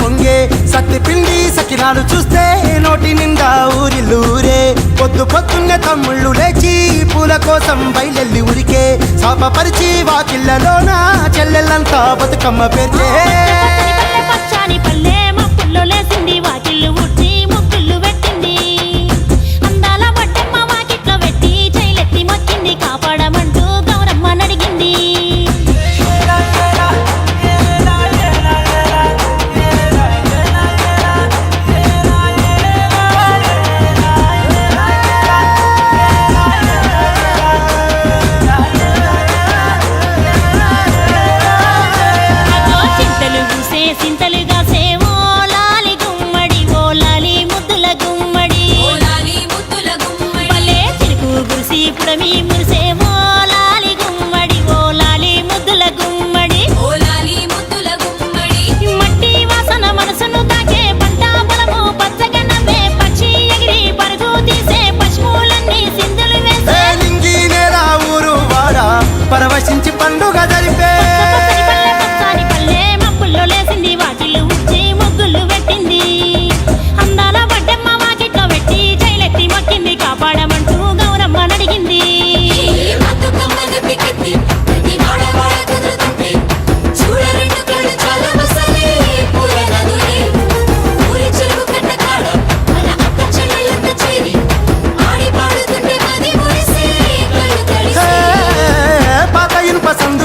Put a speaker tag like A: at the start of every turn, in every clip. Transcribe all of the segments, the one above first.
A: పొంగే సత్తి పిండి సకినాలు చూస్తే నోటి నిండా ఊరి. లూరే పొద్దు పొద్దున్న తమ్ముళ్ళు లేచి పూల కోసం బయలెల్లి ఉరికే. శాపపరిచి వాకిళ్ళలోన చెల్లెళ్ళంతా బతుకమ్మ పెరిచే.
B: పచ్చాని పల్లె మా పుల్లలేసింది వాకి pasando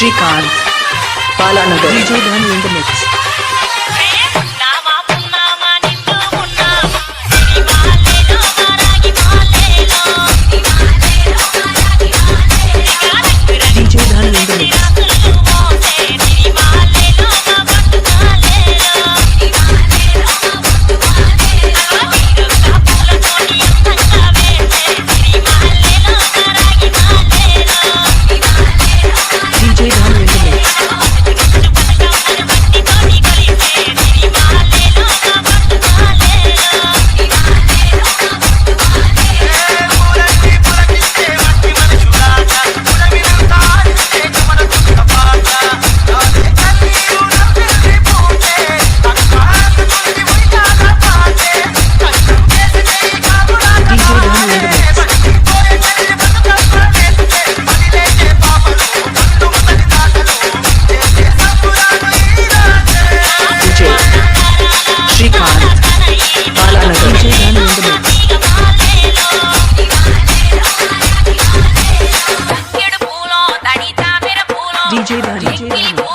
B: Shrikant Palanagar Vijay Dhan internet
C: DJ Buddy. DJ
A: Buddy.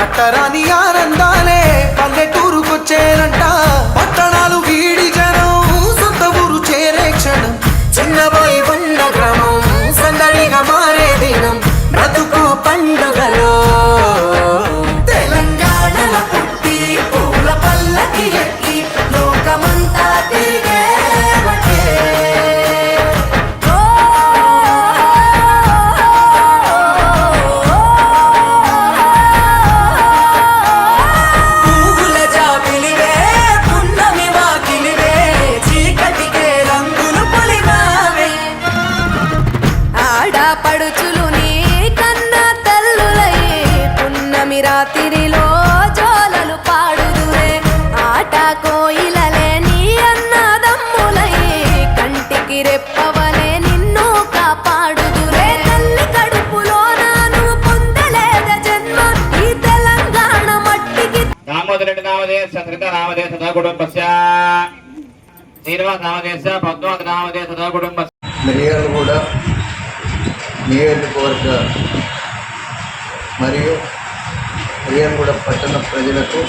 A: అట్టరాని ఆనందాలే పల్లెటూరుకొచ్చేనంట పట్టణాలు వీడి జనం సొంత ఊరు చేరే క్షణం.
D: చిన్న
E: నామదేశ ధృత శ్రీనివాస నామదేశ పద్మావతి నామదేశ సదా కుటుంబస్య.
F: మిర్యాలగూడ నియోజకవర్గ మరియు మిరియాలగూడ పట్టణ ప్రజలకు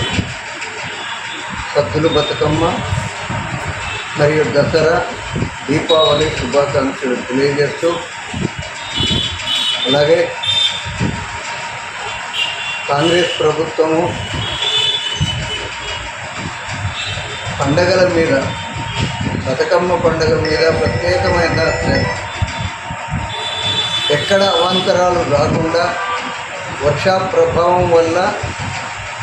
F: సద్దులు బతుకమ్మ మరియు దసరా దీపావళి శుభాకాంక్షలు తెలియజేస్తూ అలాగే కాంగ్రెస్ ప్రభుత్వము పండగల మీద బతుకమ్మ పండుగ మీద ప్రత్యేకమైన ఎక్కడ అవాంతరాలు రాకుండా వర్షా ప్రభావం వల్ల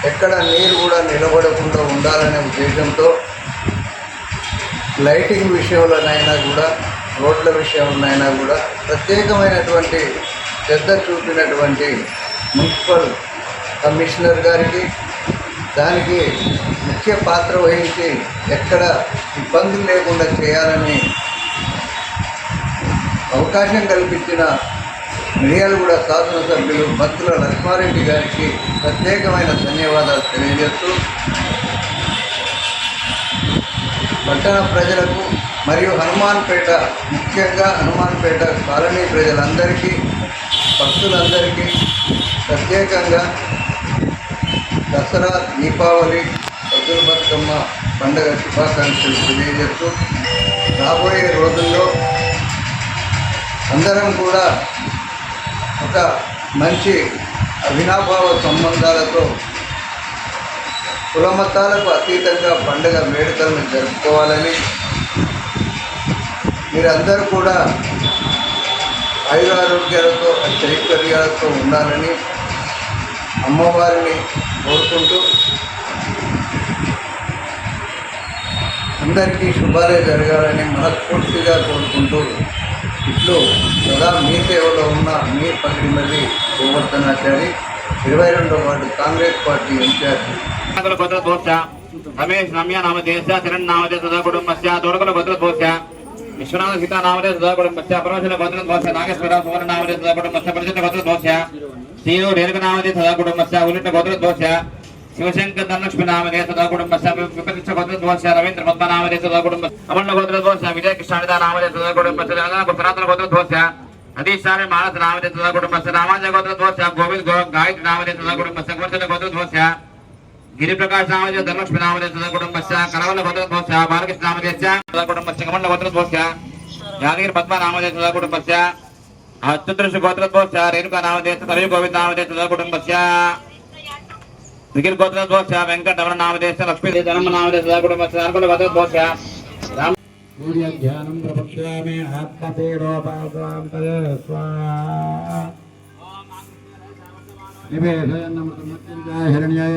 F: ఎక్కడ నీరు కూడా నిలబడకుండా ఉండాలనే ఉద్దేశంతో లైటింగ్ విషయంలోనైనా కూడా రోడ్ల విషయంలోనైనా కూడా ప్రత్యేకమైనటువంటి శ్రద్ధ చూపినటువంటి మున్సిపల్ కమిషనర్ గారికి దానికి ముఖ్య పాత్ర వహించి ఎక్కడ ఇబ్బందులు లేకుండా చేయాలని అవకాశం కల్పించిన మిర్యాలగూడ శాసనసభ్యులు భక్తుల లక్ష్మారెడ్డి గారికి ప్రత్యేకమైన ధన్యవాదాలు తెలియజేస్తూ పట్టణ ప్రజలకు మరియు హనుమాన్పేట ముఖ్యంగా హనుమాన్పేట కాలనీ ప్రజలందరికీ భక్తులందరికీ ప్రత్యేకంగా దసరా దీపావళి సద్దుల బతుకమ్మ పండుగ శుభాకాంక్షలు తెలియజేస్తూ రాబోయే రోజుల్లో అందరం కూడా ఒక మంచి అవినాభావ సంబంధాలతో కులమతాలకు అతీతంగా పండుగ వేడుకలను జరుపుకోవాలని మీరందరూ కూడా ఆయురారోగ్యాలతో చైతన్యాలతో ఉండాలని అమ్మవారిని కోరుకుంటూ అందరికీ శుభాలే జరగాలని మనస్ఫూర్తిగా కోరుకుంటూ ఇట్లు సదా మీ సేవలో ఉన్న మీ పగిడిమల్లి గోవర్ధనాచారి ఇరవై రెండో ward Congress party incharge.
E: Ramesh Ramya నామదేశ Sharan నామదేశ సదా కుటుంబస్య దొరకల భద్ర దోష విశ్వనాథ సీతా నామదేశ సదా కుటుంబస్య పరమశిల భద్ర దోష నాగేశ్వర సువర్ణ నామదేశ సదా కుటుంబస్య పరిచిత భద్ర ಶ್ರೀಯು ರೇರ್ಗನಾಮಧಿ ಸದಾ ಕುಟುಂಬಸ್ಯ ಉಲಿಟ ಗೋತ್ರದ್ವೋಷ ಶಿವಶಂಕರ್ ಧನಲಕ್ಷ್ಮಿ ನಾಮಧೇಯ ಸದಾ ಕುಟುಂಬಸ್ಯ ವಿಪರೀಕ್ಷ ಗೋತ್ರದ್ವೋಷ ರವೀಂದ್ರ ಪದ್ಮನಾಮಧೇಯ ಸದಾ ಕುಟುಂಬ ಅಮಣ್ಣ ಗೋತ್ರದ್ವೋಷ ವಿಜಯ ಕೃಷ್ಣಾಣಿದ ನಾಮಧೇಯ ಸದಾ ಕುಟುಂಬಸ್ಯ ಪುರಾತನ ಗೋತ್ರದ್ವೋಷ ಅಧಿಶಾರಿ ಮಾನಸ ನಾಮಧೇಯ ಸದಾ ಕುಟುಂಬಸ್ಯ ರಾಮಾಜ ಗೋತ್ರದ್ವೋಷ ಗೋವಿಂದ್ ಗಾಯತ್ರಿ ನಾಮಧೇಯ ಸದಾ ಕುಟುಂಬಸ್ಯ ಗೋಚರ ಗೋತ್ರದ್ವೋಷ ಗಿರಿಪ್ರಕಾಶ್ ನಾಮಧೇಯ ಧನಲಕ್ಷ್ಮಿ ನಾಮಧೇಯ ಸದಾ ಕುಟುಂಬಸ್ಯ ಕರಾವಲ ಗೋತ್ರದ್ವೋಷ ಬಾಲಕೃಷ್ಣ ನಾಮಧೇಯ ಸದಾ ಕುಟುಂಬಸ್ಯ ಕಮಂಡ ಗೋತ್ರದ್ವೋಷ ಯಾದಗಿರಿ ಪದ್ಮ ನಾಮಧೇಯ ಸದಾ ಕುಟುಂಬಸ್ಯ దోష బాలకృష్ణ నామదేశ సదా కుటుంబస్య. రేణుకా నామదేశ తరవి గోవింద నామదేశ సదా నిఖిల్ నామదేశ లక్ష్మీ నామదేశ అనుకుల
G: సూర్యధ్యానం ప్రపక్ష్యామి హిరణ్యాయ